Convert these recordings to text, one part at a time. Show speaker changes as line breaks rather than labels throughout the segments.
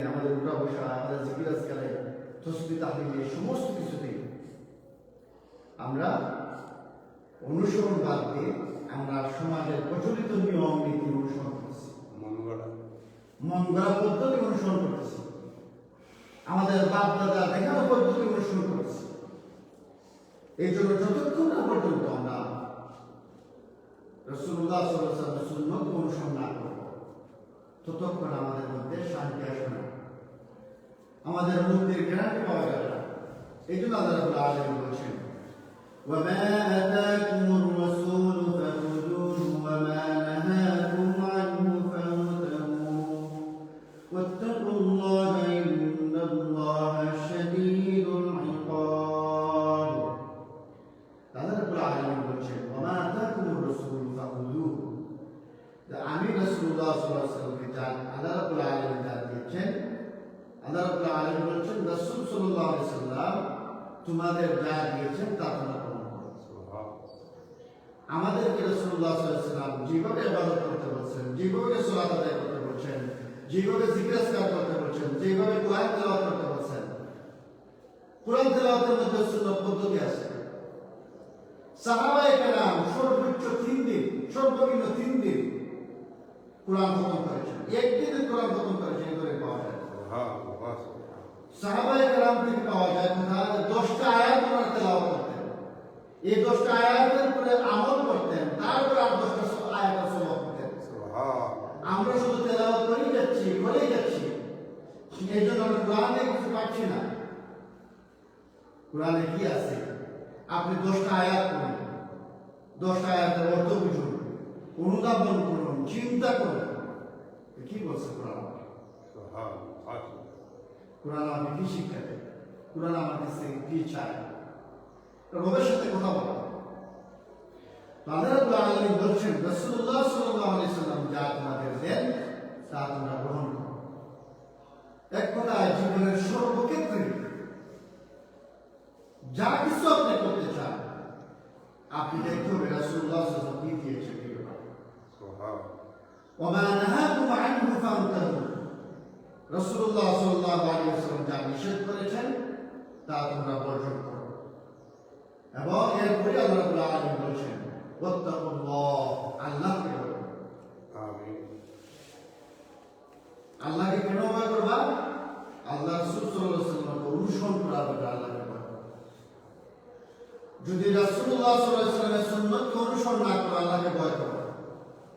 আমাদের উঠা বসা আমাদের তসবি তাহলিল সমস্ত কিছুতে আমরা অনুসরণ বাদ দিয়ে আমরা সমাজের প্রচলিত নিয়ম নীতি অনুসরণ করছি
মন গড়া
পদ্ধতি অনুসরণ করতেছি। আমাদের বাপ দাদা দেখানো পদ্ধতি অনুসরণ করতেছি। এই জন্য যতক্ষণ না পর্যন্ত আমরা রসুল্লাহ সুন্নত অনুসরণ না করব ততক্ষণ আমাদের মধ্যে শান্তি আসবে না। আমাদের মুক্তির গ্যারান্টি পাওয়া যাবে না এই জন্য আল্লাহ রাব্বুল আলামিন বলছেন وما آتاكم الرسول فخذوه وما نهاكم عنه فانتهوا واتقوا الله তোমাদের যা দিয়েছেন তা তোমরা পালন করো আমাদেরকে সাল্লাম যেভাবে ইবাদত করতে বলছেন যেভাবে সালাত আদায় করতে বলছেন যেভাবে আজকার করতে বলছেন যেভাবে কোরআন তেলাওয়াত করতে বলছেন কোরআন তেলাওয়াতের মধ্যে সুন্নাত পদ্ধতি আছে। সাহাবায়ে কেরাম সর্বোচ্চ তিন দিন সর্বনিম্ন তিন দিন কোরআন খতম করেছেন। একদিনে কোরআন খতম করেছেন এই করে পাওয়া যায় সাহাবায়ে কেরাম থেকে পাওয়া যায় কোথায় দশটা আয়াত ওনারা তেলাওয়াত করতেন এই দশটা আয়াতের উপরে আমল করতেন তারপরে আর দশটা আয়াত সলভ করতেন আমরা শুধু তেলাওয়াত করেই যাচ্ছি করেই যাচ্ছি। এই জন্য আমরা কোরআনে কিছু পাচ্ছি না। কোরআনে কি আছে? আপনি দশটা আয়াত পড়ুন। দশটা আয়াতের অর্থ বুঝুন অনুধাবন করুন চিন্তা করুন। কি বলছে কোরআন? কোরআন আমাকে কি শিক্ষা দেয়? কোরআন আমার কাছ কি চায়? রবের সাথে কথা বলা। রাব্বুল আলামিন বলছেন রাসূলুল্লাহ সাল্লাল্লাহু আলাইহি সাল্লাম যা তোমাদের দেন তা তোমরা গ্রহণ করো। এক কথায় জীবনের সর্বক্ষেত্রে যা কিছু আপনি করতে চান আপনি দেখতে হবে আলাইহি সাল্লাম কি দিয়েছেন ওমা নাহাকুম আনহু ফান্তাহু। রাসূলুল্লাহ সাল্লাল্লাহু আলাইহি ওয়াসাল্লাম যা নিষেধ করেছেন তা তোমরা বর্জন করো। এবং এরপরে আল্লাহ রাব্বুল আলামিন বলছেন ওয়াত্তাকুল্লাহ আল্লাহকে ভয় করো। আল্লাহকে কেন ভয় করবা? আল্লাহ রাসূল সাল্লাল্লাহু আলাইহি ওয়াসাল্লামকে অনুসরণ করা হবে আল্লাহকে ভয়। যদি রাসূলুল্লাহ সাল্লাল্লাহু আলাইহি ওয়াসাল্লামের সুন্নতকে অনুসরণ না করো আল্লাহকে ভয় করো।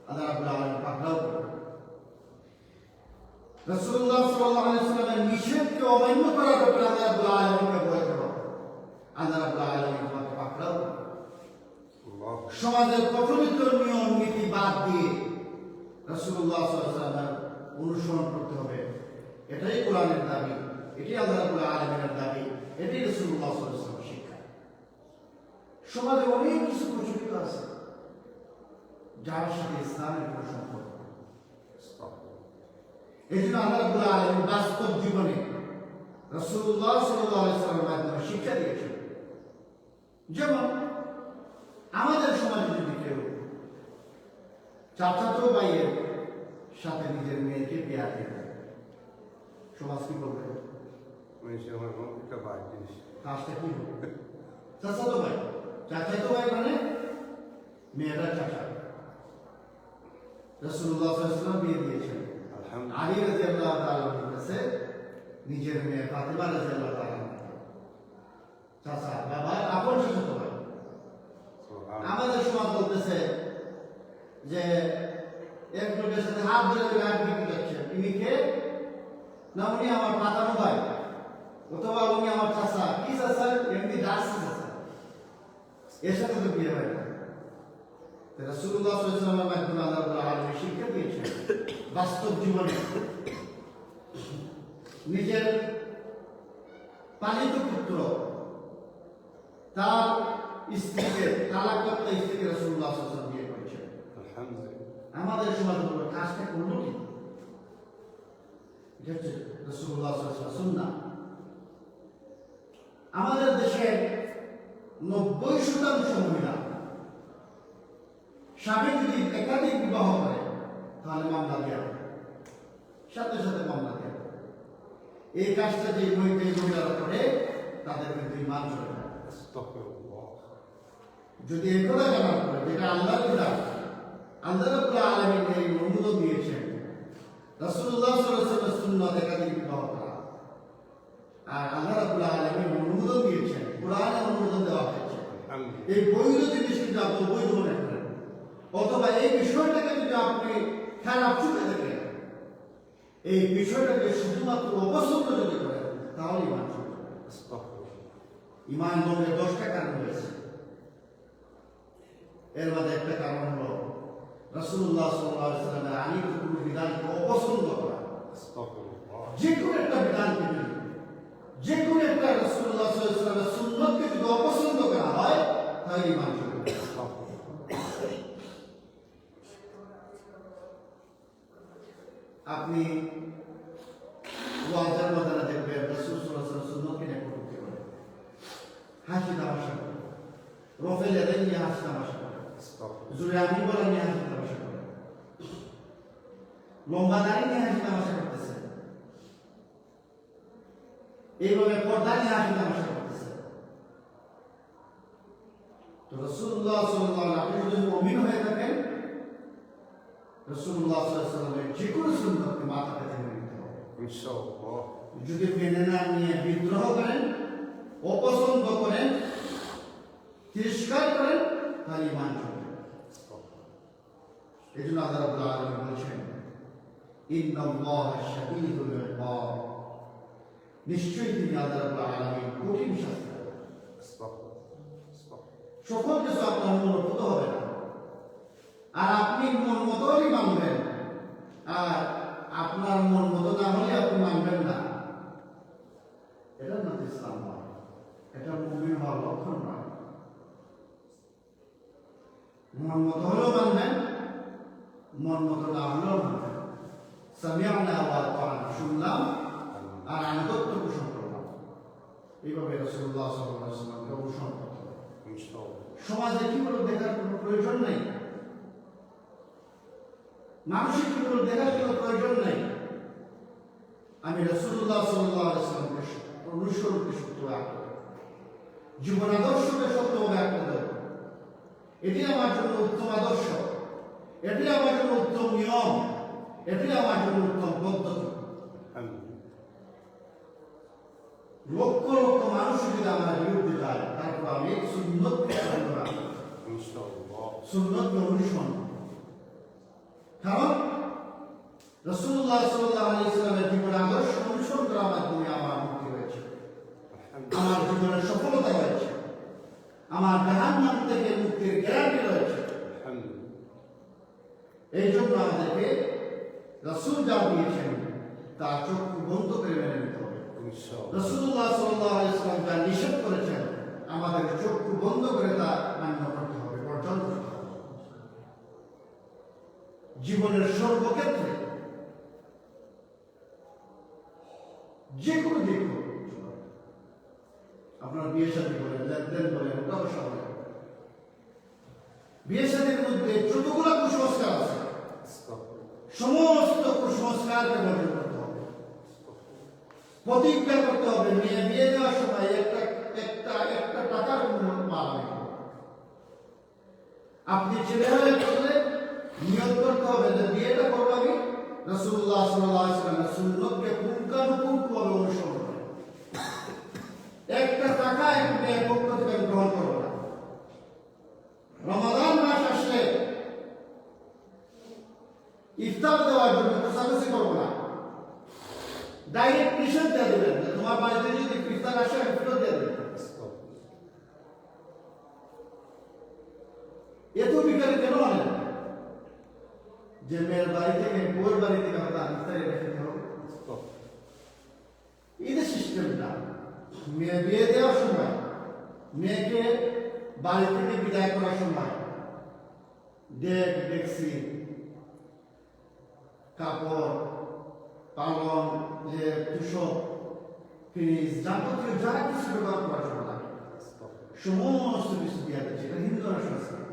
আল্লাহ রাব্বুল আলামিন পাকড়াও করবে রাসূলুল্লাহ সাল্লাল্লাহু আলাইহি ওয়াসাল্লামের নিষেধকে অমান্য করার ব্যাপারে আল্লাহ রাব্বুল আলামিনকে ভয় করো। আল্লাহ রাব্বুল আলামিন সমাজের প্রচলিত বাদ দিয়ে সাল্লাল্লাহু অনুসরণ করতে হবে। এটাই কোরআনের দাবি, এটাই আল্লাহ দাবি রাসূলুল্লাহ সাল্লাল্লাহু শিক্ষা। সমাজে অনেক কিছু প্রচলিত আছে, যার সাথে ইসলামের কোনো সম্পর্ক। এই জন্য আল্লাহ আলামিন বাস্তব জীবনে রাসূলুল্লাহ সাল্লাল্লাহু আলাইহি ওয়াসাল্লামের মাধ্যমে শিক্ষা যেমন আমাদের সমাজে যদি কেউ চাচাতো ভাইয়ের সাথে নিজের মেয়েকে বিয়া দিয়ে দেয়, সমাজ কি করবে কাজটা কি হবে চাচাতো ভাই। চাচাতো ভাই মানে মেয়েটা চাচা। রসুল্লাহ সাল্লাম বিয়ে দিয়েছেন। আলী রাজি আল্লাহ তাআলার কাছে নিজের মেয়ে ফাতেমা রাজি আল্লাহ তাআলা চাচা বাবার আপন চাচাতো ভাই। আমাদের সমাজ বলতেছে যে এক লোকের সাথে হাত ধরে যাচ্ছে ইনি কে? না উনি আমার পাতানো ভাই। অথবা উনি আমার চাষা কি চাষা এমনি দাস চাষা এর সাথে তো বিয়ে হয় না। রাসূলুল্লাহ সাল্লাল্লাহু আলাইহি আল্লাহ আলামিন শিক্ষা দিয়েছেন। বাস্তব জীবনে। নিজের পালিত পুত্র তার স্ত্রীকে তালাকপ্রাপ্ত স্ত্রীকে রাসূলুল্লাহ সাল্লাল্লাহু বিয়ে করেছেন। আমাদের সমাজ কাজটা করল কি? রাসূলুল্লাহ সাল্লাল্লাহু আমাদের দেশে নব্বই শতাংশ মহিলা স্বামী যদি একাধিক বিবাহ করে তাহলে মামলা দেওয়া হবে। সাথে সাথে মামলা দেওয়া এই কাজটা যে মহিলা মহিলারা করে তাদের কিন্তু মান চলে যদি এগুলো জানা পড়ে যেটা আল্লাহর বিধান আল্লাহ রাব্বুল আলামিন এই অনুমোদন দিয়েছেন। রাসূলুল্লাহ সাল্লাল্লাহু আলাইহি ওয়াসাল্লাম সুন্নাত একাধিক বিবাহ করা। আর দেওয়া হয়েছে। এই বৈধ জিনিসটা আপনি বৈধ মনে অথবা এই বিষয়টাকে যদি আপনি খারাপ চুকে দেখেন এই বিষয়টাকে শুধুমাত্র অপছন্দ যদি করেন
তাহলেই মানুষ
ইমান বন্ধের দশটা কারণ রয়েছে। এর মধ্যে একটা কারণ হল রসুল্লাহ সাল্লামের আমি কোনো বিধানকে অপছন্দ করা যে কোনো একটা বিধানকে যে কোনো একটা রসুল্লাহ সাল্লামের সুন্নতকে যদি অপছন্দ করা হয় তাহলে ইমান আপনি দেখবেন রসুল সাল্লাহ সুন্নতকে নিয়ে haşi davasha rofe leden
ye haşi
davasha জুরামি বলা নিয়ে হাসি তামাশা করে লম্বা দাড়ি নিয়ে হাসি তামাশা করতেছে এইভাবে পর্দা নিয়ে হাসি তামাশা করতেছে তো রসুল্লাহ সাল্লাল্লাহু আলাইহি যদি মুমিন হয়ে থাকেন রসুল্লাহ সাল্লাল্লাহু আলাইহি যে কোনো সুন্নতকে মাথা পেতে নিতে হবে
ইনশাআল্লাহ
যদি মেনে না নিয়ে বিদ্রোহ করেন অপছন্দ করেন তিরস্কার করেন, তার ইমান
চলে।
এই জন্য আল্লাহ আলম বলছেন নিশ্চয়ই তিনি আল্লাহ কঠিন শাস্তি সকল কিছু আপনার হবে না। আর আপনি মন মতই মানবেন। আর আপনার মন মতো না হলে আপনি মানবেন না। এটা ইসলাম। এটা মুমিন হওয়ার লক্ষণ নয়। মন মতো হলেও মানবেন মন মতো না হলেও মানবেন সামিয়া মানে আবার শুনলাম আর আনুগত্য পোষণ করলাম এইভাবে রসুল্লাহ সাল্লামকে অনুসরণ করতে সমাজে কি বলে দেখার কোনো প্রয়োজন নেই? মানুষের কি বলে দেখার কোনো প্রয়োজন নেই? আমি রসুল্লাহ সাল্লাহ সাল্লামকে অনুসরণকে সূত্র আগ্রহ জীবন আদর্শকে সত্য বলে আপনাদের এটি আমার জন্য উত্তম আদর্শ। এটি আমার জন্য উত্তম নিয়ম। এটি আমার জন্য উত্তম পদ্ধতি। লক্ষ লক্ষ মানুষ যদি আমার বিরুদ্ধে যায়, তারপর আমি সুন্নতকে সুন্নতকে অনুসরণ। কারণ রসুল্লাহ সাল্লাহ আলী ইসলামের জীবন আদর্শ অনুসরণ করা আমার আমার জীবনে সফলতা রয়েছে। আমার জাহান নাম থেকে মুক্তির গ্যারান্টি রয়েছে। এই জন্য আমাদেরকে রসুল যা দিয়েছেন তা চক্ষু বন্ধ করে মেনে নিতে হবে। রসুল্লাহ সাল্লাহ ইসলাম যা নিষেধ করেছেন আমাদের চক্ষু বন্ধ করে তা মান্য করতে হবে বর্জন করতে হবে। জীবনের সর্বক্ষেত্রে যে কোনো দিক হোক আপনার বিয়ে সাথে করেন লেনদেন করেন ব্যবসা করেন। বিয়ে সাথের মধ্যে যতগুলো কুসংস্কার আছে, সমস্ত কুসংস্কারকে বর্জন করতে হবে। প্রতিজ্ঞা করতে হবে, মেয়ে, বিয়ে দেওয়ার সময় একটা একটা একটা টাকার মাল আপনি ছেলে হয়ে করলে নিয়ত করতে হবে যে বিয়েটা করব আমি রসুল্লাহ সাল্লাহ সুন্নতকে পুঙ্খানুপুঙ্খ আমরা এই বিনয়ের পক্ষ থেকে আমি গ্রহণ করব না রমাদান মাস আসলে ইফতার দেওয়ার জন্য কোষাকুষি করবো না ডাইরেক্ট নিষেধ দিয়ে দেবেন তোমার বাড়িতে যদি ইফতার আসে আমি ফেরত দিয়ে দেবেন এত বিকারে কেন আনেন যে মেয়ের বাড়ি থেকে বউয়ের বাড়ি থেকে আমরা ইফতারি রেখে খাওয়া মেয়ে বিয়ে দেওয়ার সময়, মেয়েকে বাড়ি থেকে বিদায় করার সময়, ডেক, ডেকসি, কাপড় পালন যে তুষক ফ্রিজ যাবতীয় যা কিছু ব্যবহার করার সময় লাগে। সমস্ত কিছু দেওয়া দিচ্ছে। এটা হিন্দুরা সংস্কৃতি।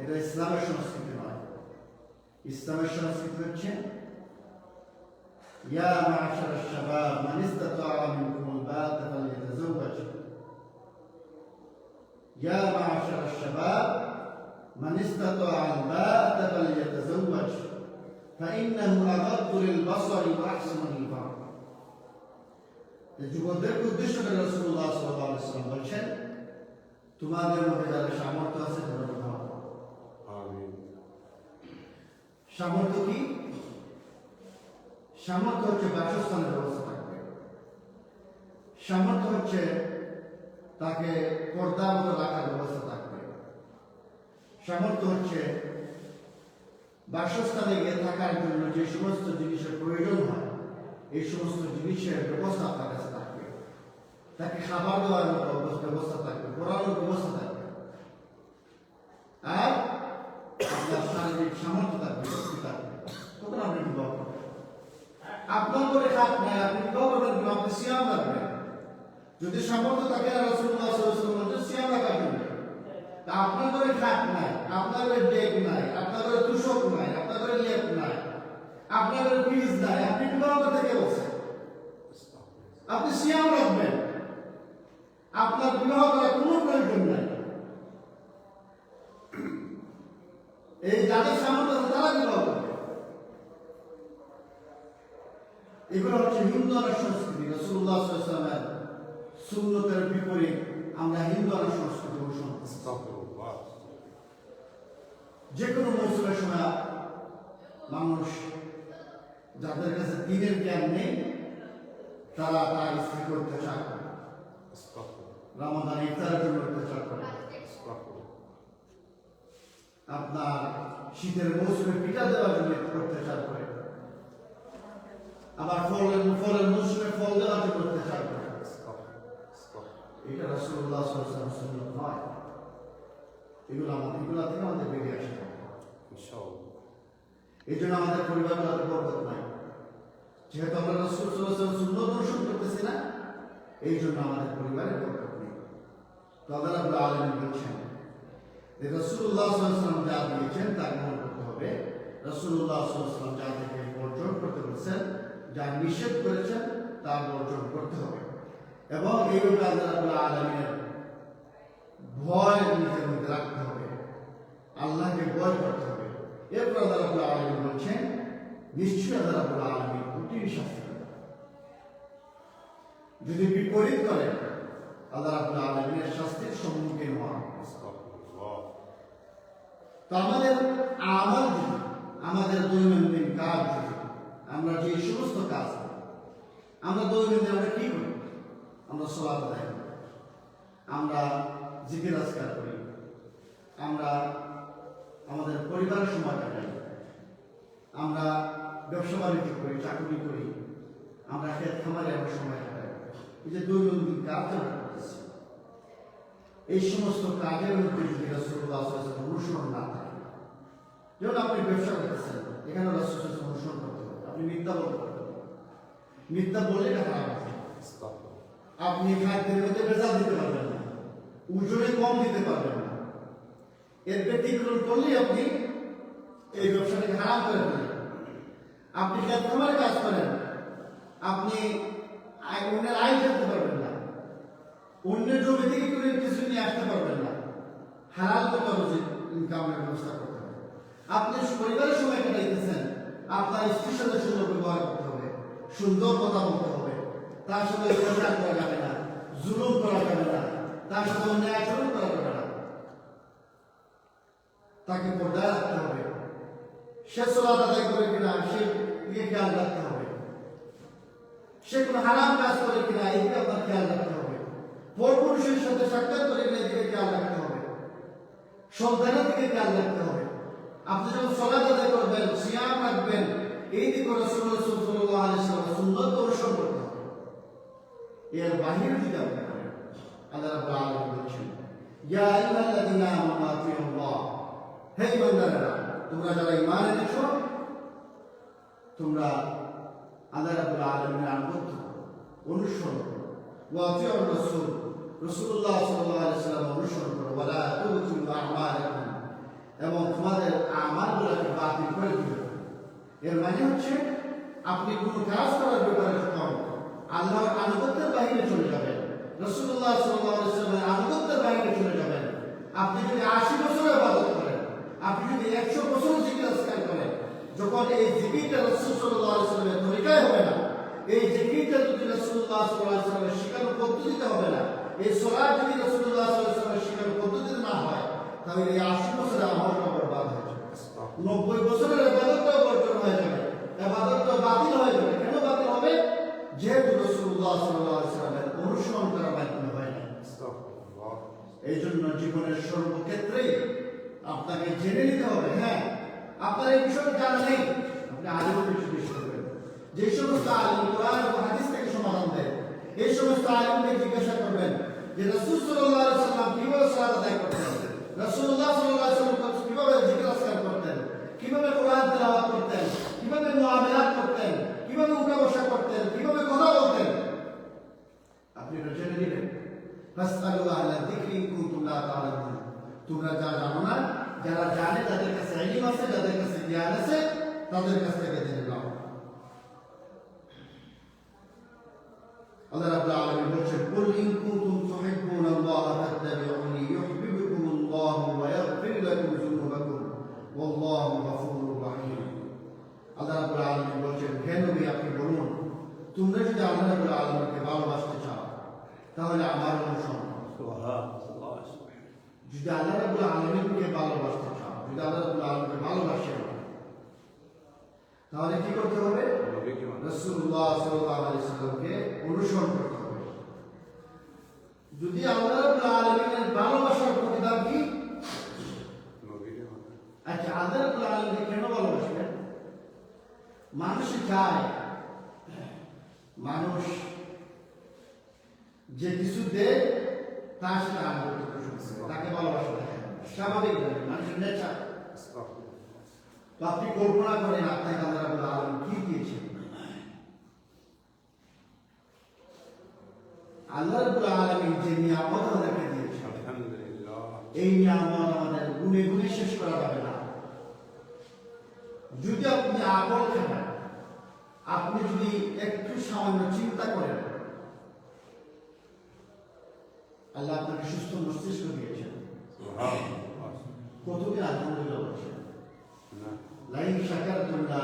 এটা ইসলামের সংস্কৃতি নয়। ইসলামের সংস্কৃতি হচ্ছে, ইয়া মাশাআল্লাহ শাবাব, মান ইসতাতা মিনকুম الباءة فليتزوج يا معشر الشباب من استطاع الباءة فليتزوج فإنه أغض للبصر وأحسن للفرج যুবকদেরকে উদ্দেশ্য করে রসুল্লাহ সাল্লাম বলছেন তোমাদের মধ্যে যারা সামর্থ্য আছে তোমরা বিবাহ করো।
آمين
সামর্থ্য কি সামর্থ্য হচ্ছে বাসস্থানের ব্যবস্থা থাকবে সামর্থ্য হচ্ছে তাকে পর্দা মতো রাখার ব্যবস্থা থাকবে। সামর্থ্য হচ্ছে বাসস্থানে গিয়ে থাকার জন্য যে সমস্ত জিনিসের প্রয়োজন হয়, এই সমস্ত জিনিসের ব্যবস্থা তার কাছে থাকবে। তাকে খাবার দেওয়ার মতো ব্যবস্থা থাকবে পড়ানোর ব্যবস্থা থাকবে। আর আপনার শারীরিক সামর্থ্য থাকবে, শক্তি থাকবে। তখন আপনি আপনার করে নাই, আপনি বিবাহ করবেন আপনি সিয়াম রাখবেন। যদি সামর্থ্য থাকে আপনার করে খাট নাই আপনার করে ডেক নাই আপনার করে তুষক নাই আপনার করে লেপ নাই আপনার করে ফ্রিজ নাই। আপনি বিবাহ করতে কে বলছেন আপনি সিয়াম রাখবেন। আপনার বিবাহ করার কোনো প্রয়োজন নাই। এই যাদের সামর্থ্য আছে, তারা বিবাহ করবে। এগুলো হচ্ছে হিন্দু সংস্কৃতি রসুল্লাহ সুন্নতের বিপরীত আমরা হিন্দু আর সংস্কৃতি অনুসরণ যে কোনো মৌসুমের সময় মানুষ যাদের কাছে দিনের জ্ঞান নেই, তারা তার স্ত্রীকে অত্যাচার
করে
রামাদান ইফতারের জন্য অত্যাচার করে আপনার শীতের মৌসুমে পিঠা দেওয়ার জন্য অত্যাচার করে আবার ফলের ফলের মৌসুমে ফল দেওয়ার জন্য অত্যাচার করে এটা রাসুল্লাহ সাল্লাম সুন্নত নয়। এগুলো আমাদের এগুলো থেকে আমাদের বেরিয়ে আসতে হবে এই জন্য আমাদের পরিবার তাদের বরকত নাই। যেহেতু আমরা রাসুল সাল্লাম সুন্নত অনুসরণ করতেছি না এই জন্য আমাদের পরিবারের বরকত নেই। তো আল্লাহ আলম বলছেন যে রসুল্লাহ সাল্লাম যা দিয়েছেন তা গ্রহণ করতে হবে। রসুল্লাহ সাল্লাম যা থেকে বর্জন করতে বলছেন যা নিষেধ করেছেন তা বর্জন করতে হবে। এবং এইভাবে আল্লাহ রাবুল ভয় নিজের মধ্যে রাখতে হবে। আল্লাহকে ভয় করতে হবে। এরপর আল্লাহ রাবুল বলছেন, নিশ্চয়ই আল্লাহ রাবুল আলমিন কঠিন শাস্তি যদি বিপরীত করে আল্লাহ রাবুল আলমিনের শাস্তির সম্মুখীন হওয়া তো আমাদের আমল আমাদের দৈনন্দিন কাজ আমরা যে সমস্ত কাজ আমরা দৈনন্দিন আমরা কি করি? আমরা সলাপ দেয় আমরা জিকির আজকার করি। আমরা আমাদের পরিবারের সময় কাটাই। আমরা ব্যবসা বাণিজ্য করি, চাকরি করি। আমরা খেত খামারে আমরা সময় কাটাই। এই যে দৈনন্দিন কাজ করতেছি। এই সমস্ত কাজের মধ্যে যদি রসুল্লাহ অনুসরণ না থাকে যেমন আপনি ব্যবসা করতেছেন, এখানে রসুল অনুসরণ করতে হবে। আপনি মিথ্যা বলতে পারবেন মিথ্যা বলে এটা খারাপ আপনি খাদ্যের মধ্যে ভেজাল দিতে পারবেন না। ওজনে কম দিতে পারবেন না। এর ব্যতিক্রম করলেই আপনি এই ব্যবসাটাকে হারাম করে ফেলেন। আপনি খেত খামারে কাজ করেন, আপনি অন্যের আয় করতে পারবেন না। অন্যের জমি থেকে করে কিছু নিয়ে আসতে পারবেন না। হারাল হবে যে ইনকামের ব্যবস্থা করতে হবে। আপনি পরিবারের সময় কাটাইতেছেন, আপনার স্ত্রীর সাথে সুন্দর ব্যবহার করতে হবে, সুন্দর কথা বলতে হবে। তার সাথে অত্যাচার করা যাবে না, জুলুম করা যাবে না, তার সাথে অন্যায় আচরণ করা যাবে না। তাকে পর্দায় রাখতে হবে। সে সোলাদ আদায় করে কিনা, সে দিকে খেয়াল রাখতে হবে। সে কোনো হারাম কাজ করে কিনা এদিকে আপনার খেয়াল রাখতে হবে। পরপুরুষের সাথে সাক্ষাৎ করে কিনা এদিকে খেয়াল রাখতে হবে। সন্তানের দিকে খেয়াল রাখতে হবে। আপনি যখন সলাদ আদায় করবেন, সিয়াম রাখবেন, এই দিকে ওয়াসাল্লাম সুন্নত অনুসরণ করতে হবে এর বাহিরে যদি আপনি করেন আল্লাহ রাব্বুল আলামিন বলছেন, ইয়া আইয়ুহাল্লাযীনা আমানু আতিউল্লাহ হে ইমানদারেরা, তোমরা যারা ঈমান এনেছো, তোমরা আল্লাহ রাব্বুল আলামিনের আনুগত্য অনুসরণ করো। ওয়া আতিউর রাসূল, রাসূলুল্লাহ অনুসরণ করো, ওয়ালা তুবতিলু আমালাকুম এবং তোমাদের আমালগুলোকে বাতিল করে দিও। এর মানে হচ্ছে, আপনি কোনো কাজ করার ব্যাপারে যখন আল্লাহর আনুগত্যের বাহিরে চলে যাবেন। রসুল্লাহ সাল্লামের আনুগত্যের বাহিরে চলে যাবেন। আপনি যদি আশি বছর আবাদত করেন, আপনি যদি একশো বছর জিকির করেন, যখন এই জিকিরটা রসুল সাল্লাহ সাল্লামের তরিকায় হবে না, এই জিকিরটা যদি রসুল্লাহ সাল্লাহ সাল্লামের শিখানো পদ্ধতিতে হবে না, এই সোলার যদি রসুল্লাহ সাল্লাহ সাল্লামের শিখানো পদ্ধতিতে না হয়, তাহলে এই আশি বছরের আমলটা বরবাদ হয়ে যাবে। নব্বই বছরের এবাদতটাও বর্জন হয়ে যাবে এবাদতটা বাতিল হয়ে যাবে। কেন বাতিল হবে? যেহেতু রসুল্লাহ সাল্লাহ সাল্লামের অনুসরণ করার মাধ্যমে হয় না এই জন্য জীবনের সর্বক্ষেত্রেই আপনাকে জেনে নিতে হবে হ্যাঁ আপনার এই বিষয়ে জানা নেই। আপনি আলিমের কিছু জিজ্ঞেস করবেন যে সমস্ত আলিম কোরআন এবং হাদিস থেকে সমাধান দেয় এই সমস্ত আলিমকে জিজ্ঞাসা করবেন যে রসুল সাল্লাহ সাল্লাম কীভাবে সালাত আদায় করতেন? রসুল্লাহ সাল্লাহ সাল্লাম কীভাবে জিজ্ঞাসা করতেন? কীভাবে কোরআন তেলাওয়াত করতেন? কীভাবে মুআমালাত করতেন? কীভাবে উঠা বসা করতেন, কীভাবে কথা বলতেন? আপনি এটা জেনে নেবেন ফাসআলু আহলা যিকরি ইন কুনতুম লা তা'লামুন তোমরা যা জানো না, যারা জানে তাদের কাছে ইলম আছে, যাদের কাছে জ্ঞান আছে, তাদের কাছ থেকে জেনে নাও। আল্লাহ রাব্বুল আলামিন বলছেন, কুল ইন কুনতুম তুহিব্বুনাল্লাহ ফাত্তাবিউনি। ইউহিব্বুকুমুল্লাহ ওয়া ইয়াগফির লাকুম যুনুবাকুম ওয়াল্লাহু গফুরুর রাহিম আল্লাহ রাব্বুল আলামিন বলছেন হে নবী আপনি বলুন তোমরা যদি আল্লাহ রাব্বুল আলামিনকে ভালোবাসতে চাও তাহলে আমার অনুসরণ যদি আল্লাহ রাব্বুল আলামিনকে ভালোবাসতে চাও যদি আল্লাহ রাব্বুল আলামিনকে ভালোবাসেন তাহলে কি করতে হবে?
নবীকে মানে
রাসূলুল্লাহ সাল্লাল্লাহু আলাইহি সাল্লামকে অনুসরণ করতে হবে। যদি আল্লাহ রাব্বুল আলামিনের ভালোবাসার প্রতিদান কি? আচ্ছা আল্লাহ রাব্বুল আলামিনকে কেন ভালোবাসবেন? মানুষ চায় মানুষ যে কিছু দেয় সাথে আনন্দ তাকে ভালোবাসা দেখায় স্বাভাবিক মানুষের নেচার তো আপনি কল্পনা করেন আপনাকে আল্লাহ আলামিন কি দিয়েছেন? আল্লাহ আলামিন যে নিয়ামত আমাদেরকে
আলহামদুলিল্লাহ।
এই নিয়ামত আমাদের গুণে শেষ করা যাবে না। যদি আপনি আপল খাবেন আপনি যদি একটু সামান্য চিন্তা করেন আল্লাহ আপনাকে সুস্থ মস্তিষ্ক দিয়েছেন। কতদিন আলহামদুলিল্লাহ বলছেন? লাইন তোমরা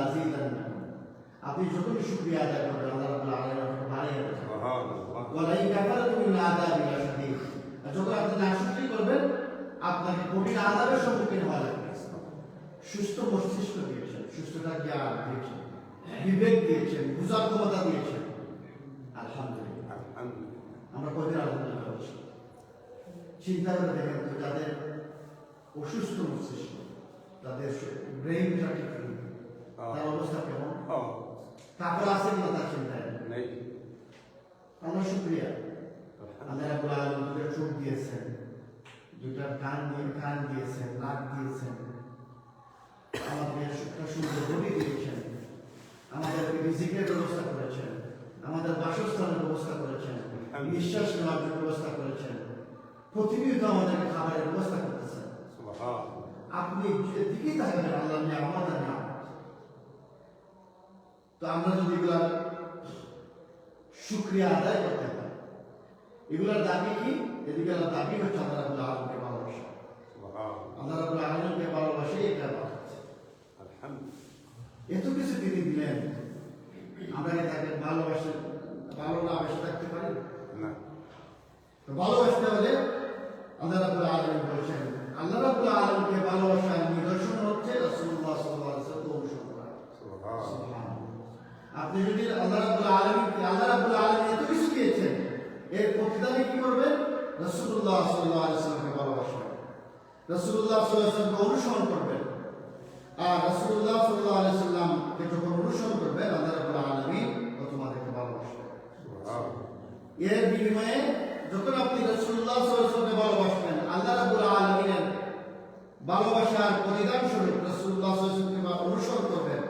আপনি যতই শুকরিয়া আদায় করবেন আল্লাহ রাব্বুল আলামিন আপনাকে বাড়িয়ে দেবেন।
সুবহানাল্লাহ।
ওয়ালাই কাফারাতুম আযাবিন শাদীদ আর আপনি নাশকরি করবেন আপনাকে কঠিন আযাবের সম্মুখীন হওয়া লাগবে। সুস্থ মস্তিষ্ক দিয়েছেন সুস্থতা জ্ঞান দিয়েছেন। বিবেক দিয়েছেন বুঝার ক্ষমতা দিয়েছেন। আলহামদুলিল্লাহ। আমরা কদিন আলহামদুলিল্লাহ বলছি চিন্তা করে দেখেন তো যাদের অসুস্থ মস্তিষ্ক তাদের ব্রেইনটা ঠিক নেই, তার অবস্থা কেমন? তারপর আছে না তার চিন্তায়?
নেই।
আমরা আল্লাহ আলামিন দুটো চোখ দিয়েছেন। দুটা কান দিয়ে কান দিয়েছেন নাক দিয়েছেন। আমাদের সুন্দর দিয়েছেন। আমাদেরকে রিজিকের ব্যবস্থা করেছেন আমাদের বাসস্থানের ব্যবস্থা করেছেন নিঃশ্বাস নেওয়ার ব্যবস্থা করেছেন প্রতিনিয়ত আমাদেরকে খাবারের ব্যবস্থা করতেছেন। আপনি যেদিকেই থাকবেন আল্লাহ আমাদের নাম তো আমরা যদি এগুলার শুক্রিয়া আদায় করতে পারি এগুলার দাবি কি? এদিকে দাবি হচ্ছে আল্লাহ রাবুল আলমকে ভালোবাসা। আল্লাহ রাবুল আলমকে ভালোবাসে এটা কথা।
আলহামদুলিল্লাহ
এত কিছু তিনি দিলেন আমরা কি তাকে ভালোবাসে ভালো না বেসে থাকতে পারি?
না।
তো ভালোবাসতে হলে আল্লাহ রাবুল আলম বলছেন আল্লাহ রাবুল আলমকে ভালোবাসার নিদর্শন হচ্ছে রসুল্লাহ সাল্লাহ আপনি যদি আল্লাহ রাব্বুল আলামিন আল্লাহ আলামিন এত কিছু দিয়েছেন এর প্রতিদানে কি করবেন? রাসূলুল্লাহ সাল্লাল্লাহু আলাইহি সাল্লামকে ভালোবাসবেন। রাসূলুল্লাহ সাল্লাল্লাহু অনুসরণ করবেন। আর রাসূলুল্লাহ সাল্লাল্লাহু আলাইহি সাল্লামকে যখন অনুসরণ করবেন আল্লাহ রাব্বুল আলামিন ও তোমাদেরকে ভালোবাসবেন এর বিনিময়ে যখন আপনি রাসূলুল্লাহ সাল্লাল্লাহু আলাইহি সাল্লামকে ভালোবাসবেন আল্লাহ রাব্বুল আলামিনের ভালোবাসার প্রতিদান স্বরূপ রাসূলুল্লাহ সাল্লাল্লাহু আলাইহি সাল্লামকে অনুসরণ করবেন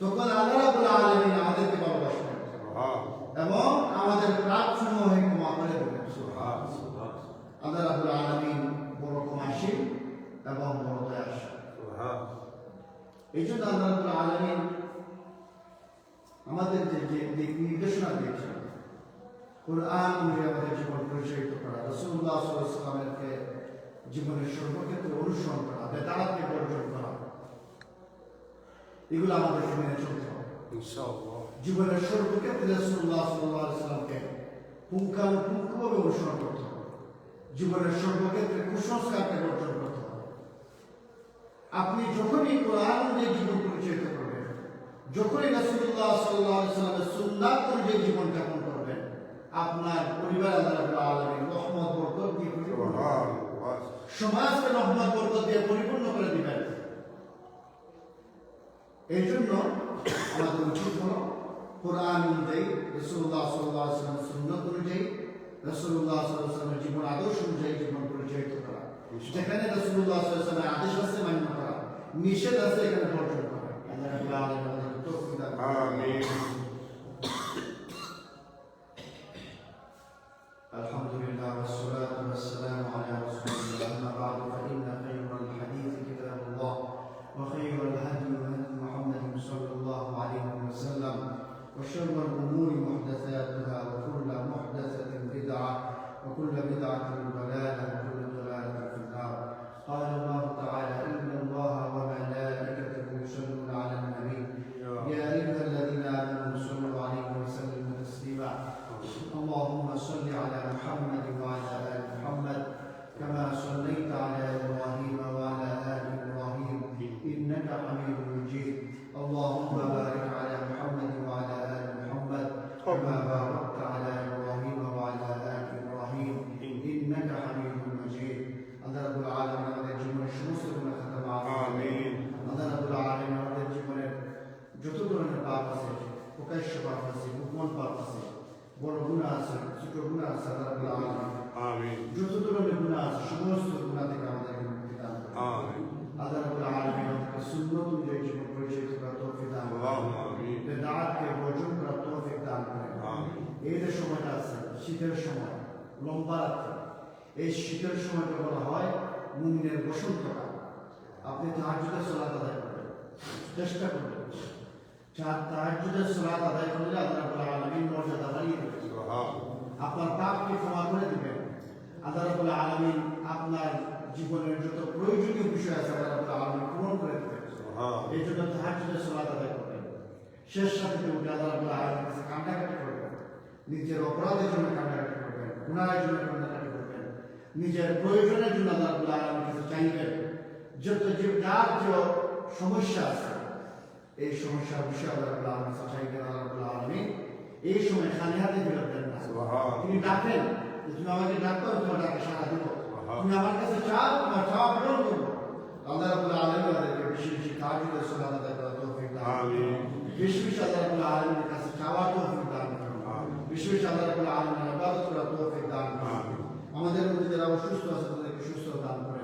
তখন আল্লাহ রাব্বুল আলামিন আমাদেরকে ভালোবাসবেন। এবং আমাদের প্রাপ সমূহে ক্ষমা করে দেবেন আল্লাহ রাব্বুল আলামিন বড় ক্ষমাশীল এবং বড় দয়াশীল। এই জন্য আল্লাহ আলামিন আমাদের যে দিক নির্দেশনা দিয়েছেন কোরআন অনুযায়ী আমাদের জীবন পরিচালিত করা রসুল্লাহ সাল্লামকে জীবনের সর্বক্ষেত্রে অনুসরণ করা বেদাতকে বর্জন করা এগুলো আমাদেরকে মেনে চলতে হবে। জীবনের সর্বক্ষেত্রে রসুল্লাহ সাল্লাহ সাল্লামকে পুঙ্খানুপুঙ্খভাবে অনুসরণ করতে হবে। জীবনের সর্বক্ষেত্রে কুসংস্কারকে বর্জন হবে আপনি যখনই কোরআন অনুযায়ী জীবন পরিচালিত করবেন যখনই রসুল্লাহ সাল্লাহ সাল্লামের সুন্নাত অনুযায়ী জীবন যাপন করবেন আপনার পরিবার আল্লাহ আলমী রহমত বরকত দিয়ে পরিপূর্ণ সমাজকে রহমত বরকত দিয়ে পরিপূর্ণ করে দিবেন। এই জন্য আমাদের উচিত হলো কোরআন অনুযায়ী রসুল্লাহ সাল্লাহ সাল্লামের সুন্নত অনুযায়ী রসুল্লাহ সাল্লাহ সাল্লামের জীবন আদর্শ অনুযায়ী জীবন পরিচালিত করা। যেখানে রসুল্লাহ সাল্লামের আদেশ আছে মান্য নিষেধ আছে এখানে বর্জন করা আল্লাহ আমাদের তৌফিক
আমিন।
মুমিনের বসন্তকাল আপনি তাহাজুদের সালাত আদায় করবেন। চেষ্টা করবেন। চার তাহাজুদের সালাত আদায় করলে আল্লাহ রাব্বুল আলামিন মর্যাদা বাড়িয়ে দেবেন। আপনার পাপকে ক্ষমা করে দিবেন। আল্লাহ রাব্বুল আলামিন আপনার জীবনের যত প্রয়োজনীয় বিষয় আছে আল্লাহ রাব্বুল আলামিন পূরণ করে দিবেন। এই জন্য তাহাজুদের সালাত আদায় করবেন। শেষ সাথে উঠে আল্লাহ রাব্বুল আলামিনের কাছে কান্নাকাটি করবেন। নিজের অপরাধের জন্য কান্নাকাটি করবেন গুনাহের জন্য নিজের প্রয়োজনের জন্য আল্লাহ আলামিনের কাছে চাইবেন যত যে যার যে সমস্যা আছে এই সমস্যার বিষয়ে আল্লাহ কাছে চাইবেন আল্লাহ আলামিন। এই সময় খালি হাতে ফেরত দেন না। তিনি ডাকেন তুমি আমাকে ডাকো আমি তোমার ডাকে সাড়া দিব। তুমি আমার কাছে চাও তোমার চাওয়া পূরণ করব আল্লাহ রাব্বুল আলামিন আমাদেরকে বেশি বেশি তাহাজ্জুদের সালাত আদায় করার তৌফিক দান বেশি বেশি আল্লাহ রাব্বুল আলামিনের কাছে চাওয়া তৌফিক দান। বেশি বেশি আল্লাহ রাব্বুল আলামিনের ইবাদত করার তৌফিক দান। আমাদের মধ্যে যারা অসুস্থ আছে তাদেরকে সুস্থ দান
করে।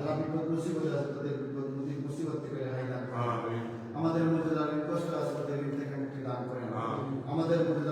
যারা বিপদ মুসিবত আছে তাদের বিপদ মুসি- মুসিবত থেকে রেহাই দান
করে।
আমাদের মধ্যে যারা কষ্ট আছে তাদের থেকে মুক্তি দান
করে।
আমাদের মধ্যে